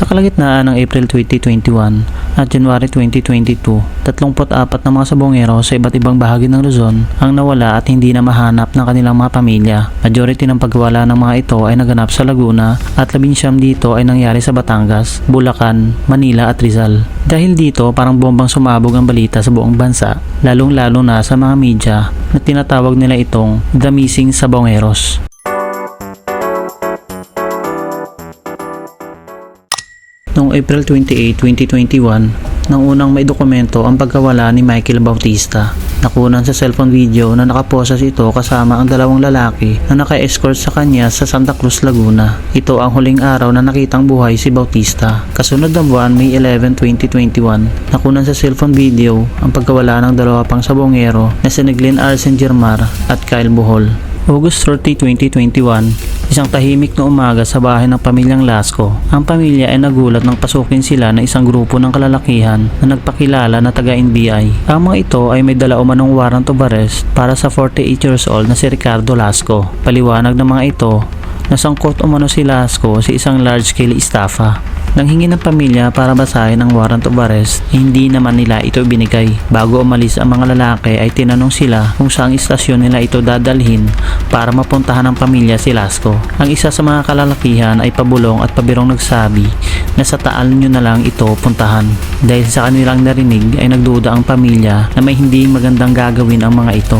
Sa kalagitnaan ng April 2021 at January 2022, 34 na mga sabongero sa iba't ibang bahagi ng Luzon ang nawala at hindi na mahanap ng kanilang mga pamilya. Majority ng pagwala ng mga ito ay naganap sa Laguna at labinsyam dito ay nangyari sa Batangas, Bulacan, Manila at Rizal. Dahil dito parang bombang sumabog ang balita sa buong bansa, lalong-lalo na sa mga media na tinatawag nila itong The Missing Sabongeros. Noong April 28, 2021, nang unang may dokumento ang pagkawala ni Michael Bautista. Nakunan sa cellphone video na nakaposas ito kasama ang dalawang lalaki na naka-escort sa kanya sa Santa Cruz, Laguna. Ito ang huling araw na nakitang buhay si Bautista. Kasunod na buwan, May 11, 2021, nakunan sa cellphone video ang pagkawala ng dalawa pang sabongero na si Glenn Arsen Germar at Kyle Bohol. August 30, 2021, isang tahimik na umaga sa bahay ng pamilyang Lasco. Ang pamilya ay nagulat nang pasukin sila ng isang grupo ng kalalakihan na nagpakilala na taga-NBI. Ang mga ito ay may dala umanong warrant of arrest para sa 48 years old na si Ricardo Lasco. Paliwanag ng mga ito na sangkot umano si Lasco sa isang large-scale estafa. Nang hingi ng pamilya para basahin ang warrant of arrest, hindi naman nila ito binigay. Bago umalis ang mga lalaki ay tinanong sila kung saang istasyon nila ito dadalhin para mapuntahan ng pamilya si Lasco. Ang isa sa mga kalalakihan ay pabulong at pabirong nagsabi na sa taal nyo na lang ito puntahan. Dahil sa kanilang narinig ay nagduda ang pamilya na may hindi magandang gagawin ang mga ito.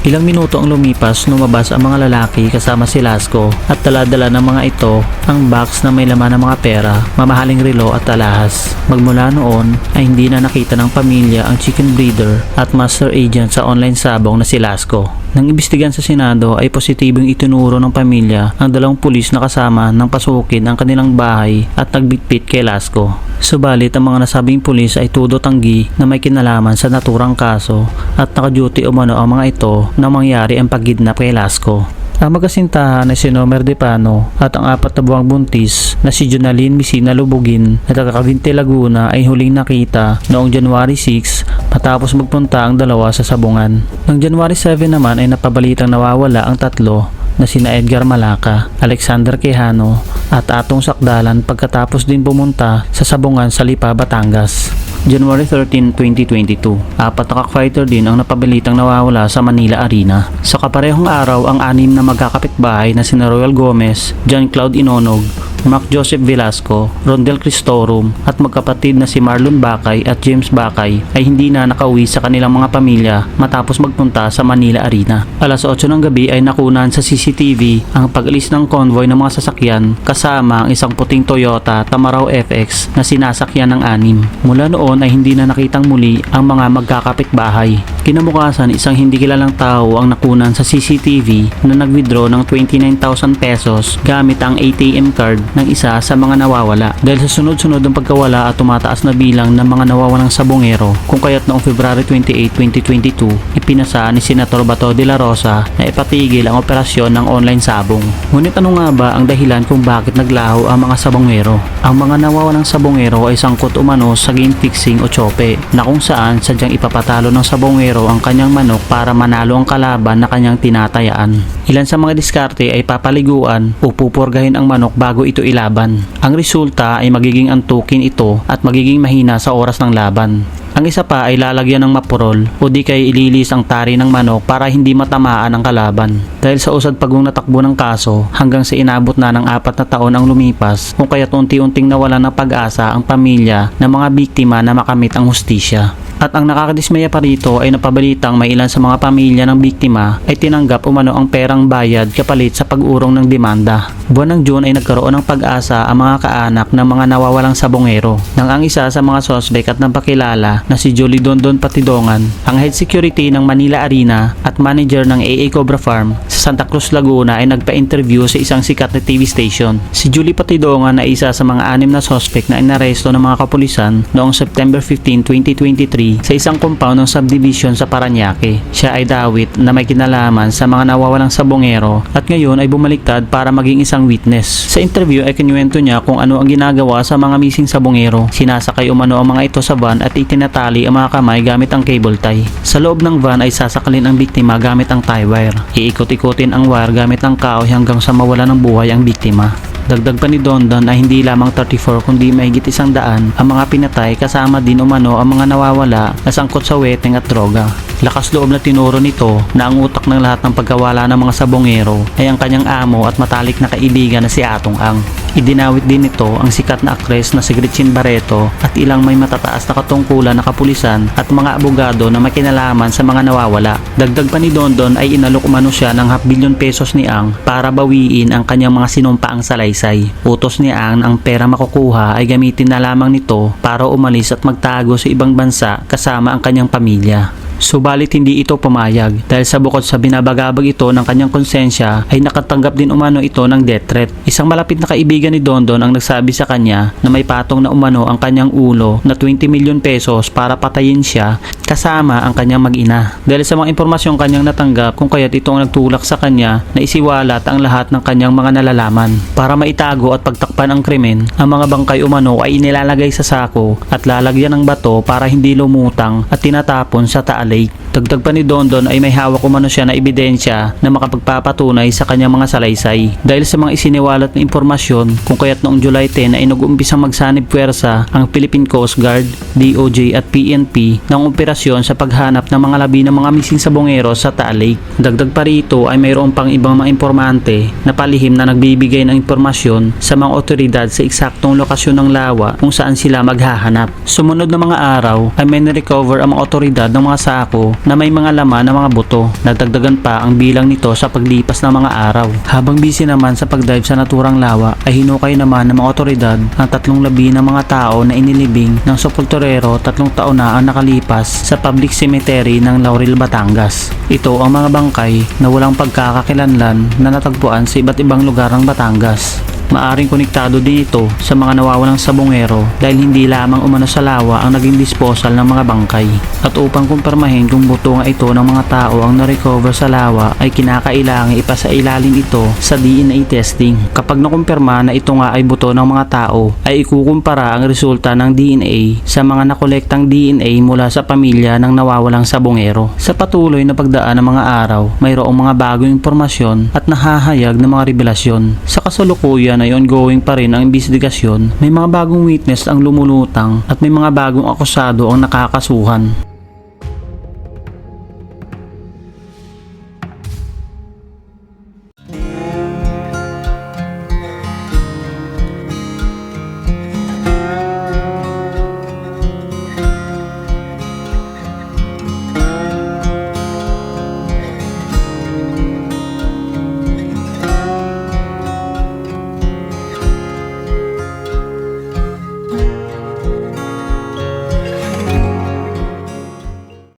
Ilang minuto ang lumipas, lumabas ang mga lalaki kasama si Lasco at dala-dala ng mga ito ang box na may laman ng mga pera, mamahaling relo at alahas. Magmula noon ay hindi na nakita ng pamilya ang chicken breeder at master agent sa online sabong na si Lasco. Nang imbestigan sa Senado ay positibong itinuro ng pamilya ang dalawang pulis na kasama ng pasukin ang kanilang bahay at nagbitbit kay Lasco. Subalit ang mga nasabing pulis ay tudo tanggi na may kinalaman sa naturang kaso at nakaduty umano ang mga ito na mangyari ang pagkidnap kay Lasco. Ang magkasintahan ay si Nomer De Pano at ang apat na buwang buntis na si Jonaline Messina Lubugin na taga Cavite Laguna ay huling nakita noong January 6 matapos magpunta ang dalawa sa sabungan. Noong January 7 naman ay napabalitang nawawala ang tatlo na sina Edgar Malaka, Alexander Quijano at Atong Sakdalan pagkatapos din pumunta sa sabungan sa Lipa, Batangas. January 13, 2022. Apat na cockfighter din ang napabilitang nawawala sa Manila Arena. Sa kaparehong araw, ang anim na magkakapitbahay na sina Royal Gomez, John Cloud Inonog, Mac Joseph Velasco, Rondel Cristorum at magkapatid na si Marlon Bakay at James Bakay ay hindi na nakauwi sa kanilang mga pamilya matapos magpunta sa Manila Arena. Alas 8 ng gabi ay nakunan sa CCTV ang pag-alis ng convoy ng mga sasakyan kasama ang isang puting Toyota Tamaraw FX na sinasakyan ng anim. Mula noon ay hindi na nakitang muli ang mga magkakapitbahay. Kinabukasan isang hindi kilalang tao ang nakunan sa CCTV na nag-withdraw ng 29,000 pesos gamit ang ATM card ng isa sa mga nawawala. Dahil sa sunod-sunod ng pagkawala at tumataas na bilang ng mga nawawalang sabongero, kung kaya't noong February 28, 2022, ipinasa ni Senator Bato de la Rosa na ipatigil ang operasyon ng online sabong. Ngunit ano nga ba ang dahilan kung bakit naglaho ang mga sabongero? Ang mga nawawalang sabongero ay sangkot umano sa game fixing o chope na kung saan sadyang ipapatalo ng sabongero ang kanyang manok para manalo ang kalaban na kanyang tinatayaan. Ilan sa mga diskarte ay papaliguan o pupurgahin ang manok bago ito ilaban. Ang resulta ay magiging antukin ito at magiging mahina sa oras ng laban. Ang isa pa ay lalagyan ng mapurol o di kay ililis ang tari ng manok para hindi matamaan ang kalaban. Dahil sa usad pagong natakbo ng kaso hanggang sa inabot na ng apat na taon ang lumipas kung kaya't unti-unting nawala ng pag-asa ang pamilya ng mga biktima na makamit ang hustisya. At ang nakakadismaya pa rito ay napabalitang may ilan sa mga pamilya ng biktima ay tinanggap umano ang perang bayad kapalit sa pag-urong ng demanda. Buwan ng June ay nagkaroon ng pag-asa ang mga kaanak ng mga nawawalang sabongero nang ang isa sa mga sospek at napakilala na si Julie Dondon Patidongan, ang head security ng Manila Arena at manager ng AA Cobra Farm sa Santa Cruz, Laguna ay nagpa-interview sa isang sikat na TV station. Si Julie Patidongan ay isa sa mga anim na sospek na inaresto ng mga kapulisan noong September 15, 2023 sa isang compound ng subdivision sa Paranaque. Siya ay dawit na may kinalaman sa mga nawawalang sabongero at ngayon ay bumaliktad para maging isang witness. Sa interview ay kinuwento niya kung ano ang ginagawa sa mga missing sabongero. Sinasakay umano ang mga ito sa van at itinatawag itatali ang mga kamay gamit ang cable tie. Sa loob ng van ay sasakalin ang biktima gamit ang tie wire. Iikot-ikotin ang wire gamit ang kahoy hanggang sa mawala ng buhay ang biktima. Dagdag pa ni Dondon ay hindi lamang 34 kundi mahigit isang daan ang mga pinatay kasama din umano ang mga nawawala na sangkot sa weteng at droga. Lakas loob na tinuro nito na ang utak ng lahat ng pagkawala ng mga sabongero ay ang kanyang amo at matalik na kaibigan na si Atong Ang. Idinawit din nito ang sikat na aktres na si Gretchen Barreto at ilang may matataas na katungkulan na kapulisan at mga abogado na makinalaman sa mga nawawala. Dagdag pa ni Dondon ay inalok umano siya ng half billion pesos ni Ang para bawiin ang kanyang mga sinumpaang salaysay. Utos ni Ang ang pera makukuha ay gamitin na lamang nito para umalis at magtago sa ibang bansa kasama ang kanyang pamilya. Subalit hindi ito pumayag dahil sa bukod sa binabagabag ito ng kanyang konsensya ay nakatanggap din umano ito ng death threat. Isang malapit na kaibigan ni Dondon ang nagsabi sa kanya na may patong na umano ang kanyang ulo na 20 milyon pesos para patayin siya kasama ang kanyang mag-ina. Dahil sa mga impormasyong kanyang natanggap kung kaya't ito ang nagtulak sa kanya na isiwalat ang lahat ng kanyang mga nalalaman. Para maitago at pagtakpan ang krimen, ang mga bangkay umano ay inilalagay sa sako at lalagyan ng bato para hindi lumutang at tinatapon sa Taal Lake. Dagdag pa ni Dondon ay may hawak umano siya na ebidensya na makapagpapatunay sa kanyang mga salaysay. Dahil sa mga isiniwalat na impormasyon kung kaya't noong July 10 ay nag-uumpisang magsanib puwersa ang Philippine Coast Guard, DOJ at PNP ng operasyon sa paghanap ng mga labi ng mga missing sabongero sa Taal Lake. Dagdag pa rito ay mayroon pang ibang mga informante na palihim na nagbibigay ng impormasyon sa mga otoridad sa eksaktong lokasyon ng lawa kung saan sila maghahanap. Sumunod na mga araw ay may na-recover ang mga otoridad ng mga sako na may mga laman ng mga buto. Nagdagdagan pa ang bilang nito sa paglipas ng mga araw. Habang busy naman sa pagdive sa naturang lawa ay hinukay naman ng mga otoridad ang tatlong labi ng mga tao na inilibing ng sepulturero tatlong taon na ang nakalipas sa public cemetery ng Laurel, Batangas. Ito ang mga bangkay na walang pagkakakilanlan na natagpuan sa iba't ibang lugar ng Batangas. Maaring konektado din ito sa mga nawawalang sabongero dahil hindi lamang umano sa lawa ang naging disposal ng mga bangkay. At upang kumpirmahin kung buto nga ito ng mga tao ang na-recover sa lawa ay kinakailangan ipasailalim ito sa DNA testing. Kapag nakumpirma na ito nga ay buto ng mga tao ay ikukumpara ang resulta ng DNA sa mga nakolektang DNA mula sa pamilya ng nawawalang sabongero. Sa patuloy na pagdaan ng mga araw, mayroong mga bagong impormasyon at nahahayag ng mga revelasyon. Sa kasalukuyan ay ongoing pa rin ang investigasyon, may mga bagong witness ang lumulutang at may mga bagong akusado ang nakakasuhan.